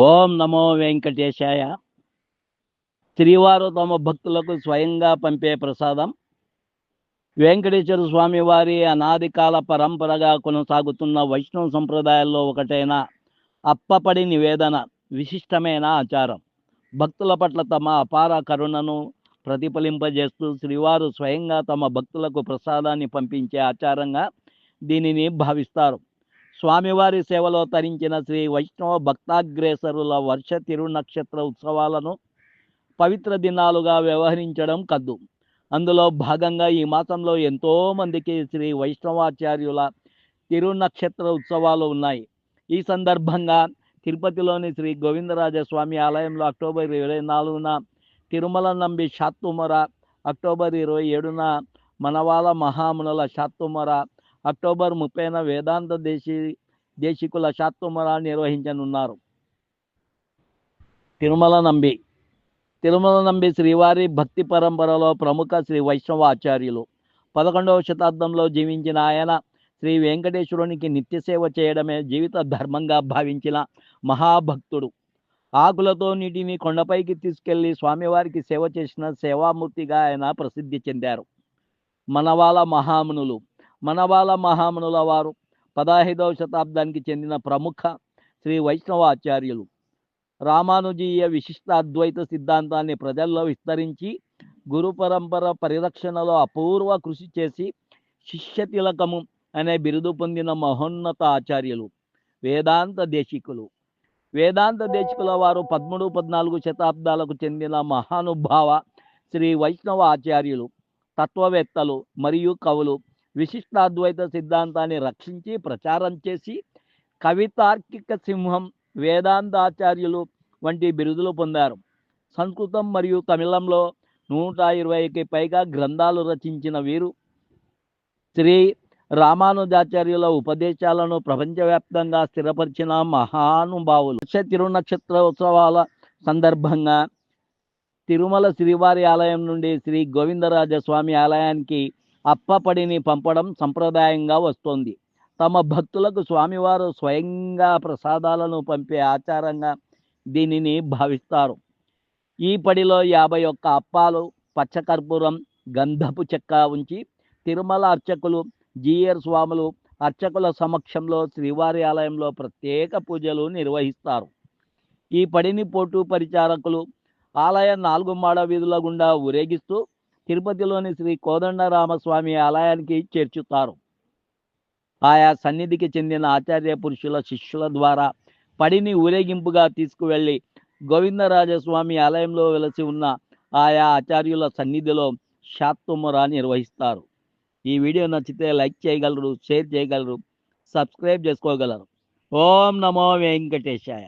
ఓం నమో వెంకటేశాయ. శ్రీవారు తమ భక్తులకు స్వయంగా పంపే ప్రసాదం. వెంకటేశ్వర స్వామి వారి అనాది కాల పరంపరగా కొనసాగుతున్న వైష్ణవ సంప్రదాయాల్లో ఒకటైన అప్పపడి నివేదన విశిష్టమైన ఆచారం. భక్తుల పట్ల తమ అపార కరుణను ప్రతిఫలింపజేస్తూ శ్రీవారు స్వయంగా తమ భక్తులకు ప్రసాదాన్ని పంపించే ఆచారంగా దీనిని భావిస్తారు. స్వామివారి సేవలో తరించిన శ్రీ వైష్ణవ భక్తాగ్రేసరుల వర్ష తిరునక్షత్ర ఉత్సవాలను పవిత్ర దినాలుగా వ్యవహరించడం కద్దు. అందులో భాగంగా ఈ మాసంలో ఎంతోమందికి శ్రీ వైష్ణవాచార్యుల తిరునక్షత్ర ఉత్సవాలు ఉన్నాయి. ఈ సందర్భంగా తిరుపతిలోని శ్రీ గోవిందరాజస్వామి ఆలయంలో అక్టోబర్ ఇరవై నాలుగున తిరుమల నంబి షాత్తుమర అక్టోబర్ ఇరవై ఏడున మనవాల మహామునుల షాత్తుమర అక్టోబర్ ముప్పైన వేదాంత దేశీ దేశికుల శాత్వమరాలు నిర్వహించనున్నారు. తిరుమల నంబి. తిరుమల నంబి శ్రీవారి భక్తి పరంపరలో ప్రముఖ శ్రీ వైష్ణవ ఆచార్యులు పదకొండవ శతాబ్దంలో జీవించిన ఆయన శ్రీ వెంకటేశ్వరునికి నిత్య సేవ చేయడమే జీవిత ధర్మంగా భావించిన మహాభక్తుడు. ఆకులతో నీటిని కొండపైకి తీసుకెళ్ళి స్వామివారికి సేవ చేసిన సేవామూర్తిగా ఆయన ప్రసిద్ధి చెందారు. మనవాల మహామునులు. మనవాల మహామునుల వారు పదహైదవ శతాబ్దానికి చెందిన ప్రముఖ శ్రీ వైష్ణవాచార్యులు. రామానుజీయ విశిష్ట అద్వైత సిద్ధాంతాన్ని ప్రజల్లో విస్తరించి గురు పరంపర పరిరక్షణలో అపూర్వ కృషి చేసి శిష్య తిలకము అనే బిరుదు పొందిన మహోన్నత ఆచార్యులు వేదాంత దేశికులు. వేదాంత దేశికుల వారు పదమూడు పద్నాలుగు శతాబ్దాలకు చెందిన మహానుభావ శ్రీ వైష్ణవ ఆచార్యులు తత్వవేత్తలు మరియు కవులు. విశిష్టాద్వైత సిద్ధాంతాన్ని రక్షించి ప్రచారం చేసి కవితార్కిక సింహం వేదాంతాచార్యులు వంటి బిరుదులు పొందారు. సంస్కృతం మరియు తమిళంలో నూట ఇరవైకి పైగా గ్రంథాలు రచించిన వీరు శ్రీ రామానుజాచార్యుల ఉపదేశాలను ప్రపంచవ్యాప్తంగా స్థిరపరిచిన మహానుభావులు. వర్ష తిరునక్షత్ర ఉత్సవాల సందర్భంగా తిరుమల శ్రీవారి ఆలయం నుండి శ్రీ గోవిందరాజ స్వామి ఆలయానికి అప్పపడిని పంపడం సంప్రదాయంగా వస్తోంది. తమ భక్తులకు స్వామివారు స్వయంగా ప్రసాదాలను పంపే ఆచారంగా దీనిని భావిస్తారు. ఈ పడిలో యాభై ఒక్క అప్పాలు పచ్చకర్పూరం గంధపు చెక్క ఉంచి తిరుమల అర్చకులు జీయర్ స్వాములు అర్చకుల సమక్షంలో శ్రీవారి ఆలయంలో ప్రత్యేక పూజలు నిర్వహిస్తారు. ఈ పడిని పోటు పరిచారకులు ఆలయ నాలుగు మాడ వీధుల గుండా ఊరేగిస్తూ తిరుపతిలోని శ్రీ కోదండరామస్వామి ఆలయానికి చేర్చుతారు. ఆయా సన్నిధికి చెందిన ఆచార్య పురుషుల శిష్యుల ద్వారా పడిని ఊరేగింపుగా తీసుకువెళ్ళి గోవిందరాజస్వామి ఆలయంలో వెలసి ఉన్న ఆయా ఆచార్యుల సన్నిధిలో శాత్తుముర నిర్వహిస్తారు. ఈ వీడియో నచ్చితే లైక్ చేయగలరు షేర్ చేయగలరు సబ్స్క్రైబ్ చేసుకోగలరు. ఓం నమో వెంకటేశాయ.